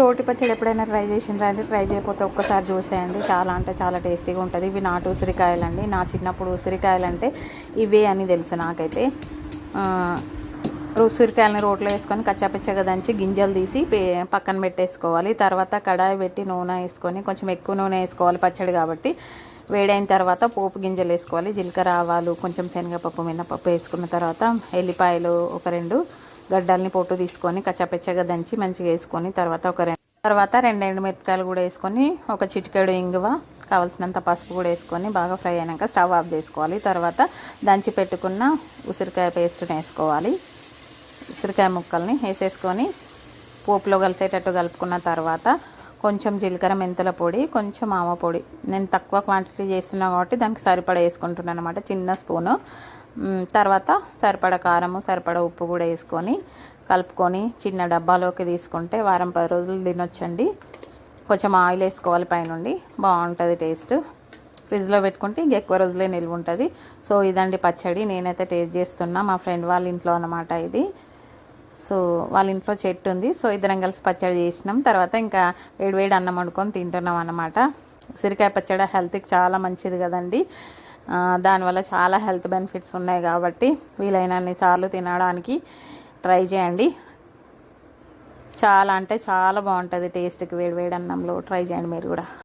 రోటి పచ్చడి ఎప్పుడైనా ట్రై చేసిండ్రా అండి? ట్రై చేయకపోతే ఒక్కసారి చూసేయండి. చాలా అంటే చాలా టేస్టీగా ఉంటుంది. ఇవి నాటు ఉసిరికాయలు అండి నా చిన్నప్పుడు ఉసిరికాయలు అంటే ఇవే అని తెలుసు నాకైతే. ఉసిరికాయలని రోట్లో వేసుకొని కచ్చాపచ్చగా దంచి గింజలు తీసి పక్కన పెట్టేసుకోవాలి. తర్వాత కడాయి పెట్టి నూనె వేసుకొని కొంచెం ఎక్కువ నూనె వేసుకోవాలి పచ్చడి కాబట్టి. వేడైన తర్వాత పోపు గింజలు వేసుకోవాలి. జీలకర్ర ఆవాలు కొంచెం శనగపప్పు మినపప్పు వేసుకున్న తర్వాత ఎల్లిపాయలు ఒక రెండు గడ్డల్ని పొట్టు తీసుకొని కచ్చాపచ్చగా దంచి మంచిగా వేసుకొని తర్వాత ఒక రెండు తర్వాత రెండు ఎండు మిరపకాయలు కూడా వేసుకొని ఒక చిటికెడు ఇంగువ కావాల్సినంత పసుపు కూడా వేసుకొని బాగా ఫ్రై అయినాక స్టవ్ ఆఫ్ చేసుకోవాలి. తర్వాత దంచి పెట్టుకున్న ఉసిరికాయ పేస్ట్ని వేసుకోవాలి. ఉసిరికాయ ముక్కల్ని వేసేసుకొని పోపులో కలిసేటట్టు కలుపుకున్న తర్వాత కొంచెం జీలకర్ర మెంతుల పొడి కొంచెం ఆమ పొడి. నేను తక్కువ క్వాంటిటీ చేస్తున్నా కాబట్టి దానికి సరిపడా వేసుకుంటున్నాను అనమాట చిన్న స్పూను తర్వాత సరిపడ కారము సరిపడ ఉప్పు కూడా వేసుకొని కలుపుకొని చిన్న డబ్బాలోకి తీసుకుంటే వారం పది రోజులు తినొచ్చండి. కొంచెం ఆయిల్ వేసుకోవాలి పైనుండి. బాగుంటుంది టేస్ట్. ఫ్రిడ్జ్లో పెట్టుకుంటే ఇంక ఎక్కువ రోజులే నిల్వ ఉంటుంది సో ఇదండి పచ్చడి. నేనైతే టేస్ట్ చేస్తున్నా. మా ఫ్రెండ్ వాళ్ళ ఇంట్లో అనమాట ఇది. సో వాళ్ళ ఇంట్లో చెట్టు ఉంది. సో ఇద్దరం కలిసి పచ్చడి చేసినాం. తర్వాత ఇంకా వేడివేడి అన్నం వండుకొని తింటున్నాం అనమాట సిరికాయ పచ్చడి హెల్త్కి చాలా మంచిది కదండి. దానివల్ల చాలా హెల్త్ బెనిఫిట్స్ ఉన్నాయి కాబట్టి వీలైనన్ని సార్లు తినడానికి ట్రై చేయండి. చాలా అంటే చాలా బాగుంటుంది టేస్ట్కి వేడి వేడి అన్నంలో. ట్రై చేయండి మీరు కూడా.